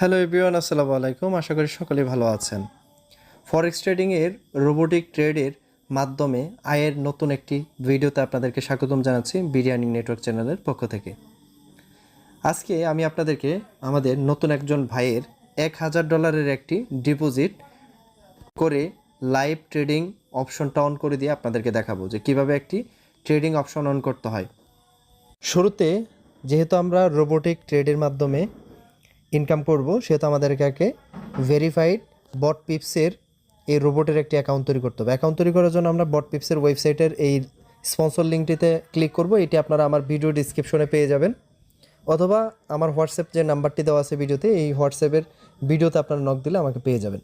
Hello everyone আসসালামু আলাইকুম। আশা করি সকলেই ভালো আছেন। ফরেক্স ট্রেডিংয়ের রোবোটিক ট্রেডের মাধ্যমে আয়ের নতুন একটি ভিডিওতে আপনাদেরকে স্বাগতম জানাচ্ছি বিরিয়ানি নেটওয়ার্ক চ্যানেলের পক্ষ থেকে। আজকে আমি আপনাদেরকে আমাদের নতুন একজন ভাইয়ের এক হাজার ডলারের একটি ডিপোজিট করে লাইভ ট্রেডিং অপশনটা অন করে দিয়ে আপনাদেরকে দেখাবো যে কীভাবে একটি ট্রেডিং অপশন অন করতে হয়। শুরুতে যেহেতু আমরা রোবোটিক ট্রেডের মাধ্যমে ইনকাম করব, সেহেতু আমাদেরকে আগে ভেরিফাইড বট পিপসের এই রোবটের একটি অ্যাকাউন্ট তৈরি করতে হবে। অ্যাকাউন্ট তৈরি করার জন্য আমরা বট পিপসের ওয়েবসাইটের এই স্পন্সর লিঙ্কটিতে ক্লিক করব, এটি আপনারা আমার ভিডিও ডিসক্রিপশনে পেয়ে যাবেন। অথবা আমার হোয়াটসঅ্যাপ যে নাম্বারটি দেওয়া আছে ভিডিওতে, এই হোয়াটসঅ্যাপের ভিডিওতে আপনারা নক দিলে আমাকে পেয়ে যাবেন।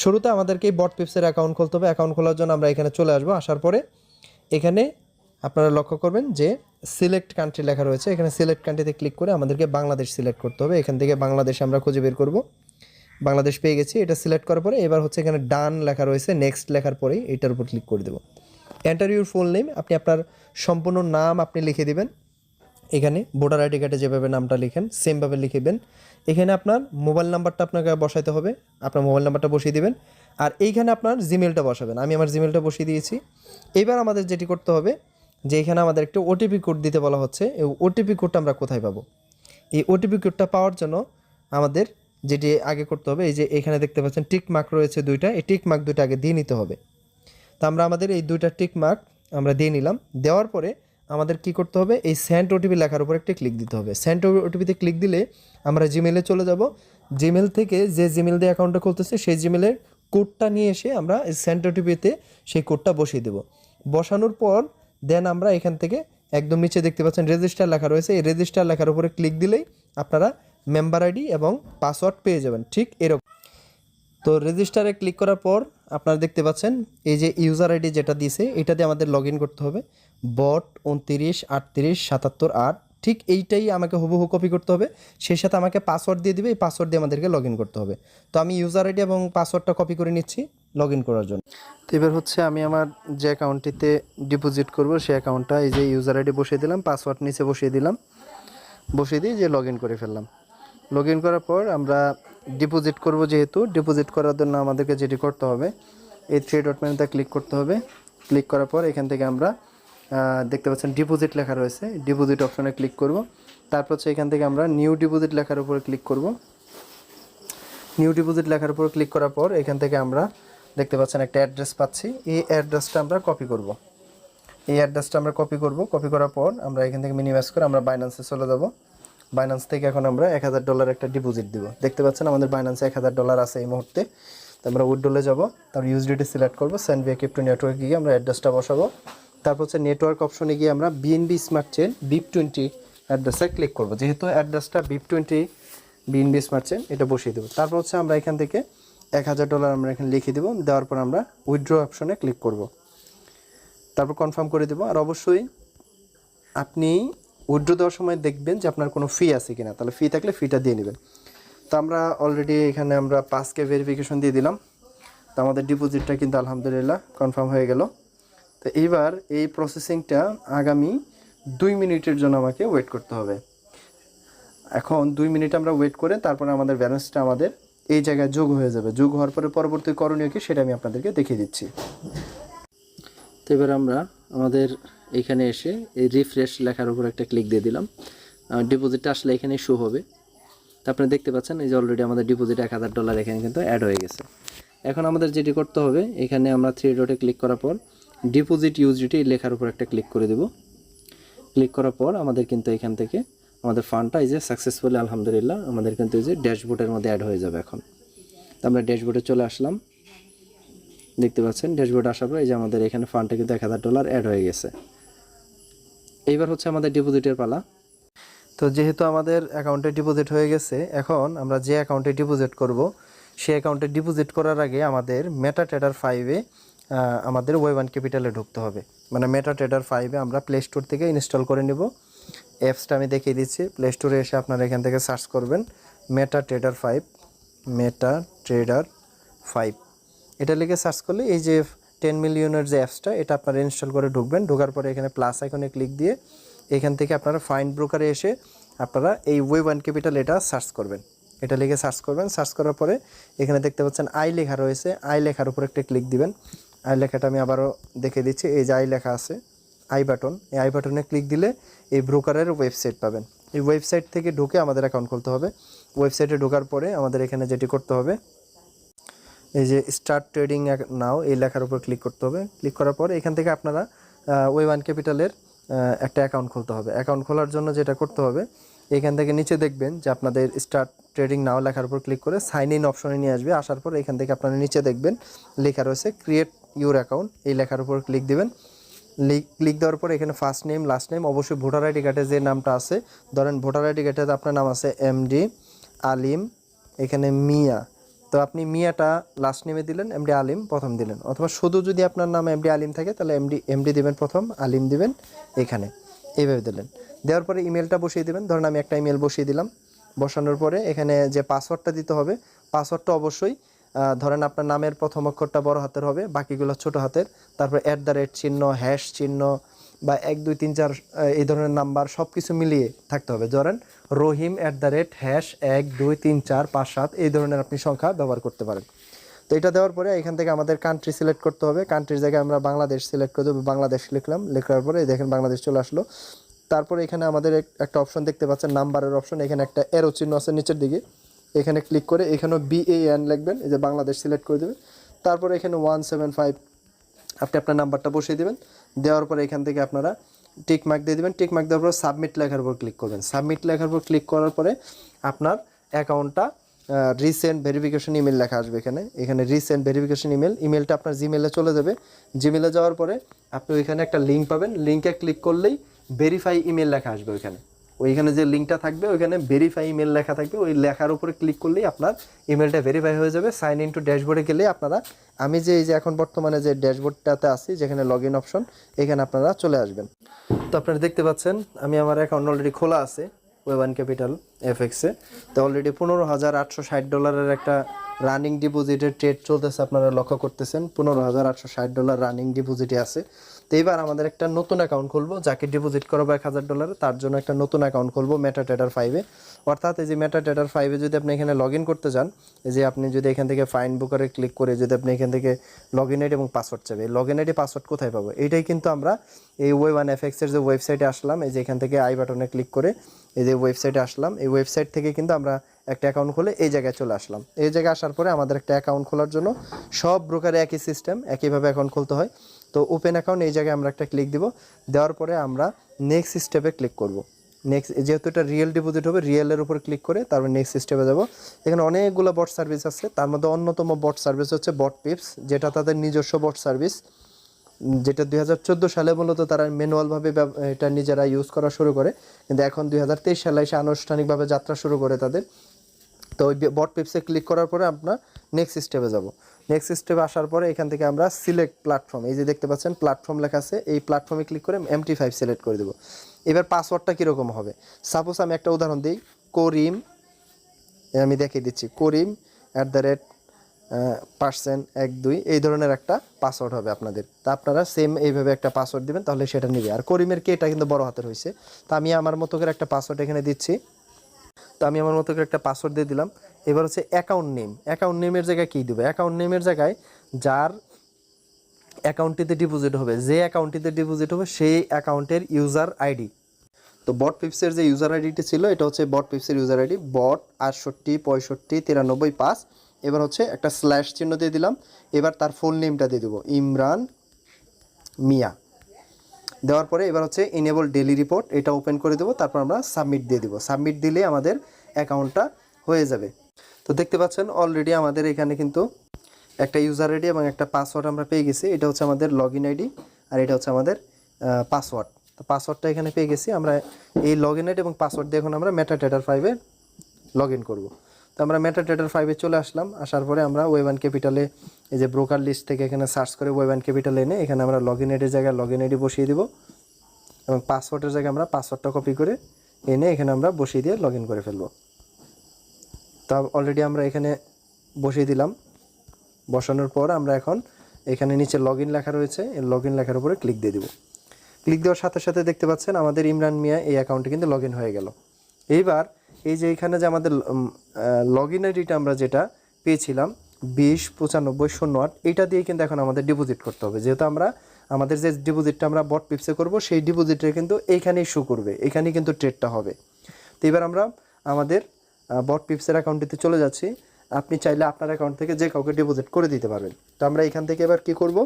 শুরুতে আমাদেরকে বট পিপসের অ্যাকাউন্ট খুলতে হবে। অ্যাকাউন্ট খোলার জন্য আমরা এখানে চলে আসব। আসার পরে এখানে আপনারা লক্ষ্য করবেন যে সিলেক্ট কান্ট্রি লেখা রয়েছে। এখানে সিলেক্ট কান্ট্রিতে ক্লিক করে আমাদেরকে বাংলাদেশ সিলেক্ট করতে হবে। এখান থেকে বাংলাদেশ আমরা খুঁজে বের করব। বাংলাদেশ পেয়ে গেছি। এটা সিলেক্ট করার পরে এবার হচ্ছে এখানে ডান লেখা রয়েছে। নেক্সট লেখার পরেই এটার উপর ক্লিক করে দেবো। এন্টার ইউর ফুল নেম আপনি আপনার সম্পূর্ণ নাম আপনি লিখে দিবেন। এখানে ভোটার আইডি কার্ডে যেভাবে নামটা লিখেন সেমভাবে লিখবেন এখানে আপনার মোবাইল নাম্বারটা আপনাকে বসাইতে হবে। আপনার মোবাইল নাম্বারটা বসিয়ে দিবেন। আর এইখানে আপনার জিমেলটা বসাবেন। আমি আমার জিমেলটা বসিয়ে দিয়েছি। এবার আমাদের যেটি করতে হবে যে এখানে আমাদের একটা ওটিপি কোড দিতে বলা হচ্ছে, এই ওটিপি কোডটা আমরা কোথায় পাবো? এই ওটিপি কোডটা পাওয়ার জন্য আমাদের যেটি আগে করতে হবে, এই যে এখানে দেখতে পাচ্ছেন টিক মার্ক রয়েছে দুইটা, এই টিক মার্ক দুইটা আগে দিয়ে নিতে হবে। তো আমরা আমাদের এই দুইটা টিক মার্ক আমরা দিয়ে নিলাম, দেওয়ার পরে আমাদের কি করতে হবে? এই সেন্ট ওটিপি লেখার উপর একটা ক্লিক দিতে হবে। সেন্ট ওটিপিতে ক্লিক দিলে আমরা জিমেলে চলে যাব। জিমেল থেকে যে জিমেল দিয়ে অ্যাকাউন্টটা খুলতেছে, সেই জিমেলের কোডটা নিয়ে এসে আমরা এই সেন্ট ওটিপিতে সেই কোডটা বসিয়ে দেব। বসানোর পর দেন আমরা এখান থেকে একদম নিচে দেখতে পাচ্ছেন রেজিস্টার লেখা রয়েছে। এই রেজিস্টার লেখার উপরে ক্লিক দিলেই আপনারা মেম্বার আইডি এবং পাসওয়ার্ড পেয়ে যাবেন। ঠিক এরকম। তো রেজিস্টারে ক্লিক করার পর আপনারা দেখতে পাচ্ছেন, এই যে ইউজার আইডি যেটা দিয়েছে, এটা দিয়ে আমাদের লগ করতে হবে। বট উনতিরিশ, আটত্রিশ, সাতাত্তর, আট। ঠিক এইটাই আমাকে হুবহু কপি করতে হবে। সেই সাথে আমাকে পাসওয়ার্ড দিয়ে দিবে, এই পাসওয়ার্ড দিয়ে আমাদেরকে লগ করতে হবে। তো আমি ইউজার আইডি এবং পাসওয়ার্ডটা কপি করে নিচ্ছি। লগ ইন করার জন্য। তো এবার হচ্ছে আমি আমার যে অ্যাকাউন্টটিতে ডিপোজিট করব, সেই অ্যাকাউন্টটা এই যে ইউজার আইডি বসিয়ে দিলাম পাসওয়ার্ড নিচে বসিয়ে দিলাম। বসিয়ে দিয়ে যে লগ করে ফেললাম। লগ করার পর আমরা ডিপোজিট করব যেহেতু ডিপোজিট করার জন্য আমাদেরকে যেটি করতে হবে, এই থ্রি ডট মেনুতে ক্লিক করতে হবে। ক্লিক করার পর এখান থেকে আমরা দেখতে পাচ্ছেন ডিপোজিট লেখা রয়েছে। ডিপোজিট অপশনে ক্লিক করব। তারপর হচ্ছে এখান থেকে আমরা নিউ ডিপোজিট লেখার উপরে ক্লিক করব। নিউ ডিপোজিট লেখার উপর ক্লিক করার পর এখান থেকে আমরা দেখতে পাচ্ছেন একটা অ্যাড্রেস পাচ্ছি। এই অ্যাড্রেসটা আমরা কপি করব। এই অ্যাড্রেসটা আমরা কপি করব। কপি করার পর আমরা এখান থেকে মিনিমাইজ করে আমরা বাইন্যান্সে চলে যাব। বাইন্যান্স থেকে এখন আমরা এক হাজার ডলার একটা ডিপোজিট দিব। দেখতে পাচ্ছেন আমাদের বাইন্যান্সে এক হাজার ডলার আছে এই মুহূর্তে। তো আমরা উইড্রোলে যাব। তারপর ইউএসডিটি সিলেক্ট করব। সেন্ড ভিয়া ক্রিপ্টো নেটওয়ার্কে গিয়ে আমরা অ্যাড্রেসটা বসাবো। তারপর হচ্ছে নেটওয়ার্ক অপশনে গিয়ে আমরা BNB smart chain BEP twenty অ্যাড্রেসে ক্লিক করব। যেহেতু অ্যাড্রেসটা BEP twenty BNB smart chain এটা বসিয়ে দেবো। তারপর হচ্ছে আমরা এখান থেকে এক হাজার ডলার আমরা এখানে লিখে দেবো, দেওয়ার পর আমরা উইথড্র অপশনে ক্লিক করব। তারপর কনফার্ম করে দেবো, আর অবশ্যই আপনি উইথড্র দেওয়ার সময় দেখবেন যে আপনার কোনো ফি আছে কিনা, তাহলে ফি থাকলে ফিটা দিয়ে নেবেন। তো আমরা অলরেডি এখানে আমরা পাঁচকে ভেরিফিকেশন দিয়ে দিলাম, তো আমাদের ডিপোজিটটা কিন্তু আলহামদুলিল্লাহ কনফার্ম হয়ে গেল। তো এইবার এই প্রসেসিংটা আগামী দুই মিনিটের জন্য আমাকে ওয়েট করতে হবে। এখন দুই মিনিট আমরা ওয়েট করে তারপরে আমাদের ব্যালেন্সটা আমাদের এই জায়গায় যোগ হয়ে যাবে। যোগ হওয়ার পরে পরবর্তী করণীয় কি সেটা আমি আপনাদেরকে দেখিয়ে দিচ্ছি। তো এবার আমরা আমাদের এখানে এসে এই রিফ্রেশ লেখার উপর একটা ক্লিক দিয়ে দিলাম। ডিপোজিটটা আসলে এখানে শো হবে। তো আপনি দেখতে পাচ্ছেন, এই যে অলরেডি আমাদের ডিপোজিট এক হাজার ডলার এখানে কিন্তু অ্যাড হয়ে গেছে। এখন আমাদের যেটি করতে হবে, এখানে আমরা থ্রি ডটে ক্লিক করার পর ডিপোজিট ইউজিটি লেখার উপর একটা ক্লিক করে দেব। ক্লিক করার পর আমাদের কিন্তু এখান থেকে আমাদের ফান্ডটা এই যে সাকসেসফুলি আলহামদুলিল্লাহ, আমাদের কিন্তু এই যে ড্যাশবোর্ডের মধ্যে অ্যাড হয়ে যাবে এখন। তো আমরা ড্যাশবোর্ডে চলে আসলাম। দেখতে পাচ্ছেন ড্যাশবোর্ড আসার পর এই যে আমাদের এখানে ফান্ডটা কিন্তু এক হাজার ডলার অ্যাড হয়ে গেছে। এইবার হচ্ছে আমাদের ডিপোজিটের পালা। তো যেহেতু আমাদের অ্যাকাউন্টে ডিপোজিট হয়ে গেছে, এখন আমরা যে অ্যাকাউন্টে ডিপোজিট করব, সেই অ্যাকাউন্টে ডিপোজিট করার আগে আমাদের মেটা ট্রেডার ফাইভে আমাদের ওয়েব ওয়ান ক্যাপিটালে ঢুকতে হবে। মানে মেটা ট্রেডার ফাইভে আমরা প্লে স্টোর থেকে ইনস্টল করে নেব। অ্যাপসটা আমি দেখিয়ে দিচ্ছি। প্লে স্টোরে এসে আপনারা এখান থেকে সার্চ করবেন MetaTrader five MetaTrader five এটা লিখে সার্চ করলে এই যে টেন মিলিয়নের যে অ্যাপসটা এটা আপনারা ইনস্টল করে ঢুকবেন। ঢোকার পরে এখানে প্লাস আইকনে ক্লিক দিয়ে এখান থেকে আপনারা ফাইন্ড ব্রোকারে এসে আপনারা এই ওয়েব ওয়ান ক্যাপিটাল এটা সার্চ করবেন। এটা লিখে সার্চ করবেন। সার্চ করার পরে এখানে দেখতে পাচ্ছেন আই লেখা রয়েছে। আই লেখার উপর একটা ক্লিক দিবেন। আই লেখাটা আমি আবারও দেখে দিচ্ছি। এই যে আই লেখা আছে। I button. এই আই বাটনে ক্লিক দিলে এই ব্রোকারের ওয়েবসাইট পাবেন। এই ওয়েবসাইট থেকে ঢুকে আমাদের অ্যাকাউন্ট খুলতে হবে। ওয়েবসাইটে ঢোকার পরে আমাদের এখানে যেটি করতে হবে, এই যে স্টার্ট ট্রেডিং নাও এই লেখার উপর ক্লিক করতে হবে। ক্লিক করার পর এখান থেকে আপনারা ওই ওয়ান ক্যাপিটালের একটা অ্যাকাউন্ট খুলতে হবে। অ্যাকাউন্ট খোলার জন্য যেটা করতে হবে, এখান থেকে নিচে দেখবেন যে আপনাদের স্টার্ট ট্রেডিং নাও লেখার উপর ক্লিক করে সাইন ইন অপশনে নিয়ে আসবে। আসার পর এখান থেকে আপনারা নিচে দেখবেন, লেখা রয়েছে ক্রিয়েট ইউর অ্যাকাউন্ট এই লেখার উপর ক্লিক দিবেন। ক্লিক দেওয়ার পর এখানে ফার্স্ট নেম লাস্ট নেম অবশ্যই ভোটার আইডি কার্ডে যে নামটা আছে, ধরেন ভোটার আইডি কার্ডে আপনার নাম আছে এমডি আলিম এখানে মিয়া। তো আপনি মিয়াটা লাস্ট নেমে দিলেন এমডি আলিম প্রথম দিলেন। অথবা শুধু যদি আপনার নাম এমডি আলিম থাকে, তাহলে এমডি এমডি দিবেন প্রথম আলিম দিবেন এখানে। এইভাবে দিলেন। দেওয়ার পরে ইমেলটা বসিয়ে দেবেন। ধরেন আমি একটা ইমেল বসিয়ে দিলাম। বসানোর পরে এখানে যে পাসওয়ার্ডটা দিতে হবে পাসওয়ার্ডটা অবশ্যই ধরেন আপনার নামের প্রথম অক্ষরটা বড় হাতের হবে, বাকিগুলো ছোট হাতের। তারপর অ্যাট দ্য রেট চিহ্ন হ্যাশ চিহ্ন বা এক, দুই, তিন, চার এই ধরনের নাম্বার সব কিছু মিলিয়ে থাকতে হবে। ধরেন Rahim at the rate hash এক, দুই, তিন, চার, পাঁচ, সাত, এই ধরনের আপনি সংখ্যা ব্যবহার করতে পারেন। তো এটা দেওয়ার পরে এখান থেকে আমাদের কান্ট্রি সিলেক্ট করতে হবে। কান্ট্রির জায়গায় আমরা বাংলাদেশ সিলেক্ট করে দেবো, বাংলাদেশ লিখলাম। লেখার পরে দেখেন বাংলাদেশ চলে আসলো। তারপরে এখানে আমাদের এক- একটা অপশন দেখতে পাচ্ছেন নাম্বারের অপশন এখানে একটা এরো চিহ্ন আছে নিচের দিকে। এখানে ক্লিক করে এখানেও বিএএন লিখবেন, এই যে বাংলাদেশ সিলেক্ট করে দেবেন। তারপরে এখানে ওয়ান সেভেন ফাইভ আপনি আপনার নাম্বারটা বসিয়ে দেবেন। দেওয়ার পরে এখান থেকে আপনারা টিক মার্ক দিয়ে দেবেন। টিক মার্ক দেওয়ার পর সাবমিট লেখার উপর ক্লিক করবেন। সাবমিট লেখার উপর ক্লিক করার পরে আপনার অ্যাকাউন্টটা রিসেন্ট ভেরিফিকেশন ইমেল লেখা আসবে এখানে। এখানে রিসেন্ট ভেরিফিকেশন ইমেল ইমেলটা আপনার জিমেলে চলে যাবে। জিমেলে যাওয়ার পরে আপনি ওইখানে একটা লিঙ্ক পাবেন। লিঙ্কে ক্লিক করলেই ভেরিফাই ইমেল লেখা আসবে ওইখানে। ওইখানে যে লিঙ্কটা থাকবে, ওইখানে ভেরিফাই ইমেল লেখা থাকবে। ওই লেখার উপরে ক্লিক করলেই আপনার ইমেলটা ভেরিফাই হয়ে যাবে। সাইন ইন টু ড্যাশবোর্ডে গেলে আপনারা, আমি যে এই যে এখন বর্তমানে যে ড্যাশবোর্ডটাতে আছি, যেখানে লগ ইন অপশন এখানে আপনারা চলে আসবেন। তো আপনারা দেখতে পাচ্ছেন, আমি আমার অ্যাকাউন্ট অলরেডি খোলা আছে ওয়েবান ক্যাপিটাল এফএক্সে তো অলরেডি পনেরো হাজার আটশো ষাট ডলারের একটা রানিং ডিপোজিটের ট্রেড চলতেছে, আপনারা লক্ষ্য করতেছেন। পনেরো হাজার আটশো ষাট ডলার রানিং ডিপোজিটে আছে। তো এবার আমাদের একটা নতুন অ্যাকাউন্ট খুলবো, যাকে ডিপোজিট করাবো এক হাজার ডলার তার জন্য একটা নতুন অ্যাকাউন্ট খুলবো মেটা ট্রেডার ফাইভে অর্থাৎ এই যে মেটা ট্রেডার ফাইভে যদি আপনি এখানে লগ ইন করতে এই যে আপনি যদি এখান থেকে ফাইন বুকারে ক্লিক করে যদি আপনি এখান থেকে লগ ইন আইডি এবং পাসওয়ার্ড চাবে লগ ইন আইডি পাসওয়ার্ড কোথায় পাবো? এইটাই কিন্তু আমরা এই ওয়ে ওয়ান এফএক্সের যে ওয়েবসাইটে আসলাম, এই যে এখান থেকে আই বাটনে ক্লিক করে এই যে ওয়েবসাইটে আসলাম, এই ওয়েবসাইট থেকে কিন্তু আমরা একটা অ্যাকাউন্ট খুলে এই জায়গায় চলে আসলাম। এই জায়গায় আসার পরে আমাদের একটা অ্যাকাউন্ট খোলার জন্য সব ব্রোকারে একই সিস্টেম একইভাবে অ্যাকাউন্ট খুলতে হয়। তো ওপেন অ্যাকাউন্ট এই জায়গায় আমরা একটা ক্লিক দিব। দেওয়ার পরে আমরা নেক্সট স্টেপে ক্লিক করব। নেক্সট যেহেতু এটা রিয়েল ডিপোজিট হবে রিয়েলের উপর ক্লিক করে তারপর নেক্সট স্টেপে যাব। এখানে অনেকগুলো বট সার্ভিস আছে। তার মধ্যে অন্যতম বট সার্ভিস হচ্ছে বট পিপস যেটা তাদের নিজস্ব বট সার্ভিস যেটা দুই হাজার চোদ্দ সালে মূলত তারা ম্যানুয়ালভাবে এটা নিজেরা ইউজ করা শুরু করে। কিন্তু এখন দুই হাজার তেইশ সালে এসে আনুষ্ঠানিকভাবে যাত্রা শুরু করে তাদের। তো ওই বট পেপসে ক্লিক করার পরে আমরা নেক্সট স্টেপে যাব। নেক্সট স্টেপ আসার পরে এখান থেকে আমরা সিলেক্ট প্ল্যাটফর্ম এই যে দেখতে পাচ্ছেন প্ল্যাটফর্ম লেখা আছে, এই প্ল্যাটফর্মে ক্লিক করে এমটি ফাইভ সিলেক্ট করে দেবো। এবার পাসওয়ার্ডটা কীরকম হবে? সাপোজ আমি একটা উদাহরণ দিই করিম আমি দেখিয়ে দিচ্ছি Karim at the rate percent এক দুই, এই ধরনের একটা পাসওয়ার্ড হবে আপনাদের। তা আপনারা সেম এইভাবে একটা পাসওয়ার্ড দিবেন, তাহলে সেটা নিবে। আর করিমের কে এটা কিন্তু বড় হাতের হয়েছে। তা আমি আমার মতো করে একটা পাসওয়ার্ড এখানে দিচ্ছি। তো আমি আমার মতো করে একটা পাসওয়ার্ড দিয়ে দিলাম। এবার হচ্ছে অ্যাকাউন্ট নেম অ্যাকাউন্ট নেমের জায়গায় কী দেবে? অ্যাকাউন্ট নেমের জায়গায় যার অ্যাকাউন্টটিতে ডিপোজিট হবে, যে অ্যাকাউন্টটিতে ডিপোজিট হবে, সেই অ্যাকাউন্টের ইউজার আইডি তো বট পিপসের যে ইউজার আইডিটি ছিল, এটা হচ্ছে বট পিপসের ইউজার আইডি বট আটষট্টি, পঁয়ষট্টি, তিরানব্বই, পাঁচ। এবার হচ্ছে একটা স্ল্যাশ চিহ্ন দিয়ে দিলাম। এবার তার ফুল নেমটা দিয়ে দেবো, ইমরান মিয়া। দেওয়ার পরে এবার হচ্ছে ইনেবল ডেলি রিপোর্ট এটা ওপেন করে দেবো, তারপর আমরা সাবমিট দিয়ে দেবো। সাবমিট দিলে আমাদের অ্যাকাউন্টটা হয়ে যাবে। তো দেখতে পাচ্ছেন অলরেডি আমাদের এখানে কিন্তু একটা ইউজার আইডি এবং একটা পাসওয়ার্ড আমরা পেয়ে গেছি। এটা হচ্ছে আমাদের লগ আইডি আর এটা হচ্ছে আমাদের পাসওয়ার্ড তো পাসওয়ার্ডটা এখানে পেয়ে গেছি। আমরা এই লগ আইডি এবং পাসওয়ার্ড দিয়ে এখন আমরা মেটা ট্রেডার ফাইভে লগ ইন করব। তো আমরা মেটা ট্রেডার ফাইভে চলে আসলাম। আসার পরে আমরা ওয়েবান ক্যাপিটালে এই যে ব্রোকার লিস্ট থেকে এখানে সার্চ করে ওয়েবান ক্যাপিটালে এনে এখানে আমরা লগ ইন আইডির জায়গায় লগ ইন আইডি বসিয়ে দিব এবং পাসওয়ার্ডের জায়গায় আমরা পাসওয়ার্ডটা কপি করে এনে এখানে আমরা বসিয়ে দিয়ে লগ ইন করে ফেলব। তা অলরেডি আমরা এখানে বসিয়ে দিলাম। বসানোর পর আমরা এখন এখানে নিচে লগ লেখা রয়েছে। এই লগ লেখার উপরে ক্লিক দিয়ে দিব। ক্লিক দেওয়ার সাথে সাথে দেখতে পাচ্ছেন আমাদের ইমরান মিয়া এই অ্যাকাউন্টে কিন্তু লগ হয়ে গেল। এইবার এই যে এখানে যে আমাদের লগ ইন আইডিটা আমরা যেটা পেয়েছিলাম বিশ পঁচানব্বই শূন্য আট এটা দিয়ে কিন্তু এখন আমাদের ডিপোজিট করতে হবে। যেহেতু আমরা, আমাদের যে ডিপোজিটটা আমরা বট পিপসে করব, সেই ডিপোজিটটা কিন্তু এইখানেই শো করবে। এখানেই কিন্তু ট্রেডটা হবে। তো এবার আমরা আমাদের বট পিপসের অ্যাকাউন্টটিতে চলে যাচ্ছি। আপনি চাইলে আপনার অ্যাকাউন্ট থেকে যে কাউকে ডিপোজিট করে দিতে পারবেন। তো আমরা এখান থেকে এবার কি করব?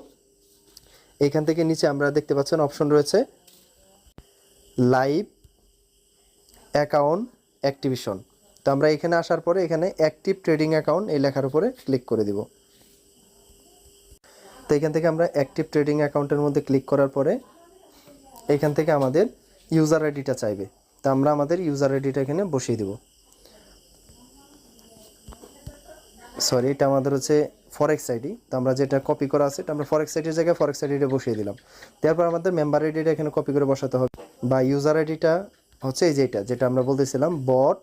এখান থেকে নিচে আমরা দেখতে পাচ্ছেন অপশন রয়েছে লাইভ অ্যাকাউন্ট অ্যাক্টিভেশন তো আমরা এখানে আসার পরে এখানে অ্যাক্টিভ ট্রেডিং অ্যাকাউন্ট এই লেখার উপরে ক্লিক করে দিব। তো এখান থেকে আমরা অ্যাক্টিভ ট্রেডিং অ্যাকাউন্টের মধ্যে ক্লিক করার পরে এখান থেকে আমাদের ইউজার আইডিটা চাইবে। তো আমরা আমাদের ইউজার আইডিটা এখানে বসিয়ে দেব। সরি এটা আমাদের হচ্ছে ফরেক্স আইডি তো আমরা যেটা কপি করা আছে, এটা আমরা ফরেক্স আইডির জায়গায় ফরেক্স আইডিটা বসিয়ে দিলাম। তারপর আমাদের মেম্বার আইডিটা এখানে কপি করে বসাতে হবে। বা ইউজার আইডিটা হচ্ছে এই যেটা যেটা আমরা বলতেছিলাম বট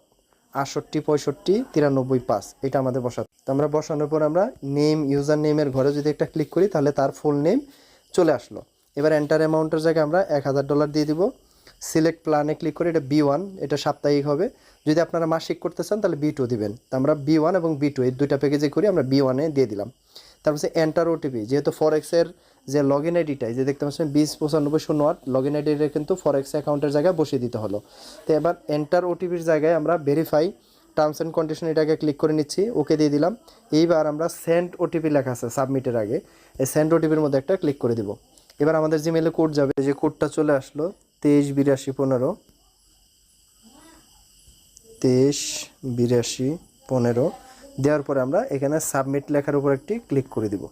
আটষট্টি পঁয়ষট্টি তিরানব্বই পাঁচ, এটা আমাদের বসাতে তো আমরা বসানোর পর আমরা নেম ইউজার নেমের ঘরে যদি একটা ক্লিক করি, তাহলে তার ফুল নেম চলে আসলো। এবার এন্টার অ্যামাউন্টের জায়গায় আমরা এক হাজার ডলার দিয়ে দিব। সিলেক্ট প্ল্যানে ক্লিক করে এটা বি ওয়ান এটা সাপ্তাহিক হবে। যদি আপনারা মাসিক করতে চান, তাহলে বি টু দিবেন। তো আমরা বি ওয়ান এবং বি টু এই দুইটা প্যাকেজে করি, আমরা বি ওয়ানে দিয়ে দিলাম। তারপর হচ্ছে এন্টার ওটিপি যেহেতু ফরেক্সের যে লগ ইন আইডিটা যে দেখতে পাচ্ছেন বিশ পঁচানব্বই শূন্য আট লগ ইন আইডিটা কিন্তু ফরেক্স অ্যাকাউন্টের জায়গায় বসিয়ে দিতে হলো। তো এবার এন্টার ওটিপির জায়গায় আমরা ভেরিফাই টার্মস অ্যান্ড কন্ডিশন এটাকে ক্লিক করে নিচ্ছি ওকে দিয়ে দিলাম। এইবার আমরা সেন্ড ওটিপি লেখা আছে সাবমিটের আগে, এই সেন্ড ওটিপির মধ্যে একটা ক্লিক করে দিব। এবার আমাদের জিমেলে কোড যাবে, যে কোডটা চলে আসলো তেইশ বিরাশি পনেরো। তেইশ, বিরাশি, পনেরো। দেওয়ার পরে আমরা এখানে সাবমিট লেখার উপর একটি ক্লিক করে দিব।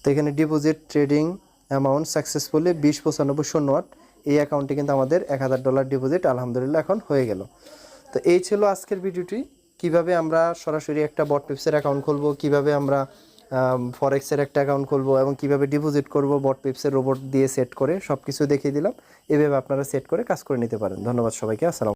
তো এখানে ডিপোজিট ট্রেডিং অ্যামাউন্ট সাকসেসফুলি বিশ, পঁচানব্বই, শূন্য, আট, এই অ্যাকাউন্টে কিন্তু আমাদের এক হাজার ডলার ডিপোজিট আলহামদুলিল্লাহ এখন হয়ে গেল। তো এই ছিল আজকের ভিডিওটি। কীভাবে আমরা সরাসরি একটা বট পিপসের অ্যাকাউন্ট খুলবো, কীভাবে আমরা ফরেক্সের একটা অ্যাকাউন্ট খুলবো এবং কীভাবে ডিপোজিট করব বট পিপসের রোবট দিয়ে সেট করে সব কিছু দেখিয়ে দিলাম। এভাবে আপনারা সেট করে কাজ করে নিতে পারেন। ধন্যবাদ সবাইকে। আসসালাম